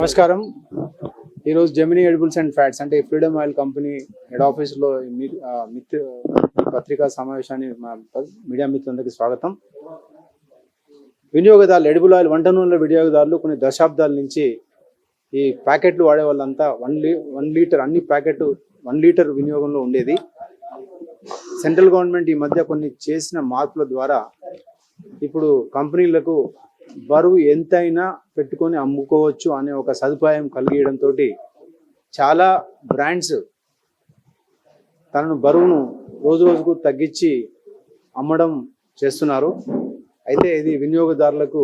నమస్కారం. ఈరోజు Gemini edibles and fats అంటే ఫ్రీడమ్ ఆయిల్ కంపెనీ హెడ్ ఆఫీస్లో మిత్ర పత్రికా సమావేశాన్ని మా మీడియా మిత్రులందరికీ స్వాగతం. వినియోగదారులు ఎడిబుల్ ఆయిల్ వంట నూనెల వినియోగదారులు కొన్ని దశాబ్దాల నుంచి ఈ ప్యాకెట్లు వాడే వాళ్ళంతా వన్ లీ వన్ లీటర్ అన్ని ప్యాకెట్ వన్ లీటర్ వినియోగంలో ఉండేది. సెంట్రల్ గవర్నమెంట్ ఈ మధ్య కొన్ని చేసిన మార్పుల ద్వారా ఇప్పుడు కంపెనీలకు బరువు ఎంతైనా పెట్టుకొని అమ్ముకోవచ్చు అనే ఒక సదుపాయం కలిగియడంతో చాలా బ్రాండ్స్ తనను బరువును రోజు రోజుకు తగ్గించి అమ్మడం చేస్తున్నారు. అయితే ఇది వినియోగదారులకు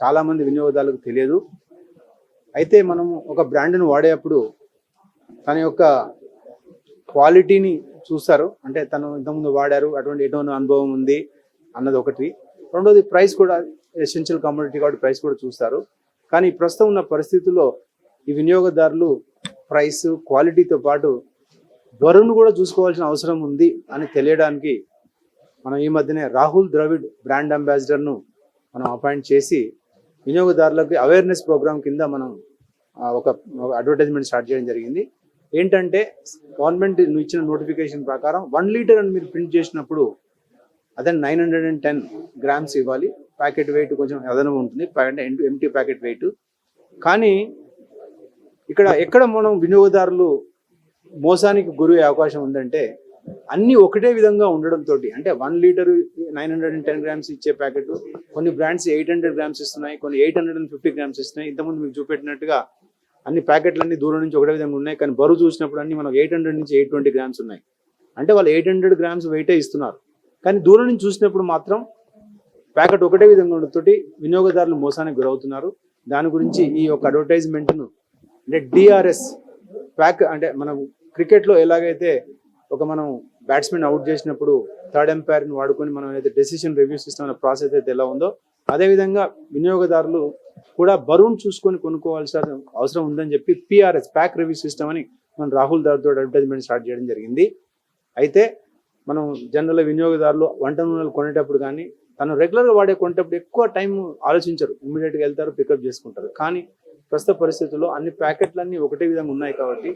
చాలామంది వినియోగదారులకు తెలియదు. అయితే మనం ఒక బ్రాండ్ను వాడేటప్పుడు తన యొక్క క్వాలిటీని చూస్తారు. అంటే తను ఇంతకుముందు వాడారు అటువంటి ఎటువంటి అనుభవం ఉంది అన్నది ఒకటి. రెండోది ప్రైస్ కూడా ఎసెన్షియల్ కమ్యూనిటీ కాబట్టి ప్రైస్ కూడా చూస్తారు. కానీ ప్రస్తుతం ఉన్న పరిస్థితుల్లో ఈ వినియోగదారులు ప్రైస్ క్వాలిటీతో పాటు ధరను కూడా చూసుకోవాల్సిన అవసరం ఉంది అని తెలియడానికి మనం ఈ మధ్యనే రాహుల్ ద్రవిడ్ బ్రాండ్ అంబాసిడర్ను మనం అపాయింట్ చేసి వినియోగదారులకు అవేర్నెస్ ప్రోగ్రామ్ కింద మనం ఒక అడ్వర్టైజ్మెంట్ స్టార్ట్ చేయడం జరిగింది. ఏంటంటే గవర్నమెంట్ ఇచ్చిన నోటిఫికేషన్ ప్రకారం వన్ లీటర్ అని మీరు ప్రింట్ చేసినప్పుడు అదే nine hundred and ten grams ఇవ్వాలి. ప్యాకెట్ వెయిట్ కొంచెం అదనం ఉంటుంది. అంటే ఎంటీ ప్యాకెట్ వెయిట్ కానీ ఇక్కడ ఎక్కడ మనం వినియోగదారులు మోసానికి గురయ్యే అవకాశం ఉందంటే అన్ని ఒకటే విధంగా ఉండడంతో అంటే one litre nine hundred and ten grams ఇచ్చే ప్యాకెట్ కొన్ని బ్రాండ్స్ ఎయిట్ హండ్రెడ్ గ్రామ్స్ ఇస్తున్నాయి కొన్ని eight hundred and fifty grams ఇస్తున్నాయి. ఇంతకుముందు మీకు చూపెట్టినట్టుగా అన్ని ప్యాకెట్లన్నీ దూరం నుంచి ఒకటే విధంగా ఉన్నాయి. కానీ బరువు చూసినప్పుడు అన్ని మనం ఎయిట్ హండ్రెడ్ నుంచి ఎయిట్ ట్వంటీ గ్రామ్స్ ఉన్నాయి. అంటే వాళ్ళు ఎయిట్ హండ్రెడ్ గ్రామ్స్ వెయిటే ఇస్తున్నారు. కానీ దూరం నుంచి చూసినప్పుడు మాత్రం ప్యాకెట్ ఒకటే విధంగా ఉండటంతో వినియోగదారులు మోసానికి గురవుతున్నారు. దాని గురించి ఈ యొక్క అడ్వర్టైజ్మెంట్ను అంటే డిఆర్ఎస్ ప్యాక్ అంటే మనం క్రికెట్లో ఎలాగైతే ఒక మనం బ్యాట్స్మెన్ అవుట్ చేసినప్పుడు థర్డ్ ఎంపైర్ని వాడుకొని మనం ఏదైతే డెసిషన్ రివ్యూ సిస్టమ్ ప్రాసెస్ అయితే ఎలా ఉందో అదేవిధంగా వినియోగదారులు కూడా బరువును చూసుకొని కొనుక్కోవాల్సిన అవసరం ఉందని చెప్పి పిఆర్ఎస్ ప్యాక్ రివ్యూ సిస్టమ్ అని మనం రాహుల్ దారితో అడ్వర్టైజ్మెంట్ స్టార్ట్ చేయడం జరిగింది. అయితే మనం జనరల్ వినియోగదారులు వంట నూనెలు కొనేటప్పుడు కానీ తను రెగ్యులర్గా వాడే కొనేటప్పుడు ఎక్కువ టైం ఆలోచించరు. ఇమ్మీడియట్గా వెళ్తారు పికప్ చేసుకుంటారు. కానీ ప్రస్తుత పరిస్థితుల్లో అన్ని ప్యాకెట్లన్నీ ఒకటే విధంగా ఉన్నాయి కాబట్టి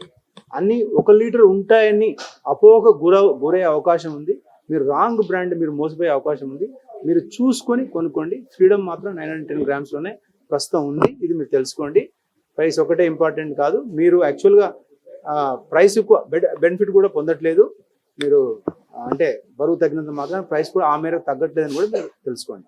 అన్ని ఒక లీటర్ ఉంటాయని అపోహ గుర గురయ్యే అవకాశం ఉంది. మీరు రాంగ్ బ్రాండ్ మీరు మోసపోయే అవకాశం ఉంది. మీరు చూసుకొని కొనుక్కోండి. ఫ్రీడమ్ మాత్రం నైన్ హండ్రెడ్ టెన్ గ్రామ్స్లోనే ప్రస్తుతం ఉంది. ఇది మీరు తెలుసుకోండి. ప్రైస్ ఒకటే ఇంపార్టెంట్ కాదు. మీరు యాక్చువల్గా ప్రైస్ బెనిఫిట్ కూడా పొందట్లేదు. మీరు అంటే బరువు తగ్గినంత మాత్రం ప్రైస్ కూడా ఆ మేరకు తగ్గట్లేదని కూడా మీరు తెలుసుకోండి.